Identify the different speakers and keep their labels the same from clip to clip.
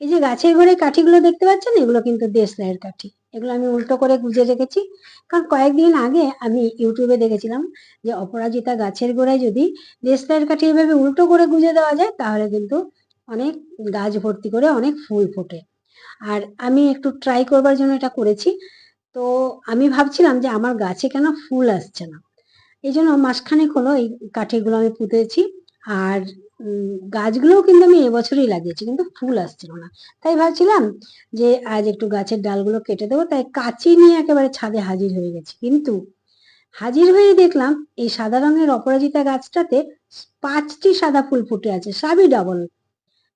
Speaker 1: গাছের ঘরে কাঠিগুলো দেখতে পাচ্ছেন? এগুলো কিন্তু দেশলাইয়ের কাঠি। এগুলো আমি উল্টো করে গুজে রেখেছি। কারণ কয়েকদিন আগে আমি ইউটিউবে দেখেছিলাম যে অপরাজিতা গাছের গোড়ায় যদি দেশলাইয়ের কাঠি এভাবে উল্টো করে গুজে দেওয়া যায়, তাহলে কিন্তু অনেক গাছ ভর্তি করে অনেক ফুল ফোটে। আর আমি একটু ট্রাই করবার জন্য এটা করেছি। তো আমি ভাবছিলাম যে আমার গাছে কেন ফুল আসছে না? এই জন্য মাসখানেক হলো এই কাঠিগুলো আমি পুঁতেছি। আর গাছগুলোও কিন্তু আমি এবছরই লাগিয়েছি কিন্তু ফুল আসছিল না। তাই ভাবছিলাম যে আজ একটু গাছের ডালগুলো কেটে দেবো তাই কাঁচি নিয়ে একেবারে ছাদে হাজির হয়ে গেছি। কিন্তু হাজির হয়ে দেখলাম এই সাদা রঙের অপরাজিতা গাছটাতে পাঁচটি সাদা ফুল ফুটে আছে সবই ডাবল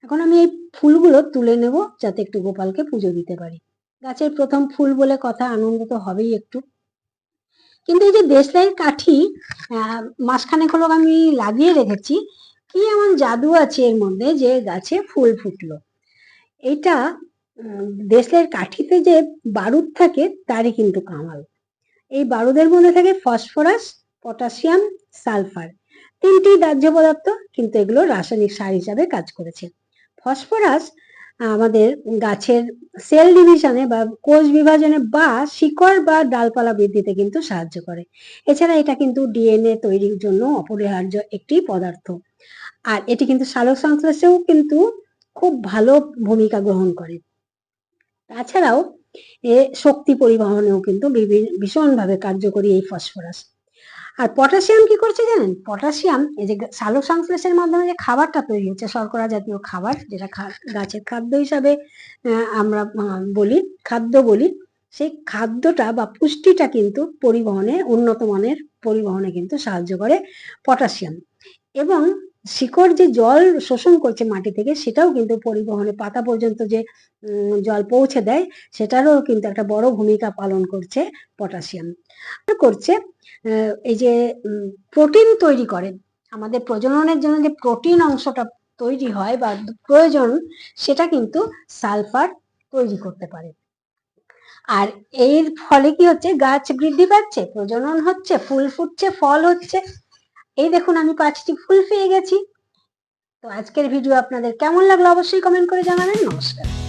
Speaker 1: এখন আমি এই ফুলগুলো তুলে নেব যাতে একটু গোপালকে পুজো দিতে পারি। গাছের প্রথম ফুল বলে কথা আনন্দ তো হবেই একটু। কিন্তু এই যে দেশলাইয়ের কাঠি আহ, মাসখানেক হলো আমি লাগিয়ে রেখেছি কি এমন জাদু আছে এর মধ্যে যে গাছে ফুল ফুটলো? এটা দেশলাইয়ের কাঠিতে যে বারুদ থাকে, তারই কিন্তু কামাল। এই বারুদের মধ্যে থাকে ফসফরাস, পটাশিয়াম, সালফার। তিনটি দাহ্য পদার্থ কিন্তু এগুলো রাসায়নিক সার হিসাবে কাজ করেছে। ফসফরাস আমাদের গাছের সেল ডিভিশনে বা কোষ বিভাজনে বা শিকড় বা ডালপালা বৃদ্ধিতে কিন্তু সাহায্য করে। এছাড়া এটা কিন্তু ডিএনএ তৈরির জন্য অপরিহার্য একটি পদার্থ। আর এটি কিন্তু সালোক সংশ্লেষেও কিন্তু খুব ভালো ভূমিকা গ্রহণ করে। তাছাড়াও, এ শক্তি পরিবহনেও কিন্তু ভীষণভাবে কার্যকরী এই ফসফরাস। আর পটাশিয়াম কি করছে জানেন? পটাশিয়াম, এই যে সালোক সংশ্লেষের মাধ্যমে যে খাবারটা তৈরি হচ্ছে, শর্করা জাতীয় খাবার, যেটা গাছের খাদ্য হিসাবে আমরা বলি, খাদ্য বলি, সেই খাদ্যটা বা পুষ্টিটা কিন্তু পরিবহনে, উন্নত মানের পরিবহনে কিন্তু সাহায্য করে পটাশিয়াম। এবং শিকড় যে জল শোষণ করছে মাটি থেকে, সেটাও কিন্তু পরিবহনে পাতা পর্যন্ত যে জল পৌঁছে দেয়, সেটারও কিন্তু একটা বড় ভূমিকা পালন করছে পটাশিয়াম। করছে এই যে প্রোটিন তৈরি করে। আমাদের প্রজননের জন্য যে প্রোটিন অংশটা তৈরি হয় বা প্রয়োজন, সেটা কিন্তু সালফার তৈরি করতে পারে। আর এর ফলে কি হচ্ছে? গাছ বৃদ্ধি পাচ্ছে, প্রজনন হচ্ছে, ফুল ফুটছে, ফল হচ্ছে এই দেখুন আমি কাজটি ফুল পেয়ে গেছি। তো আজকের ভিডিও আপনাদের কেমন লাগল অবশ্যই কমেন্ট করে জানাবেন। নমস্কার।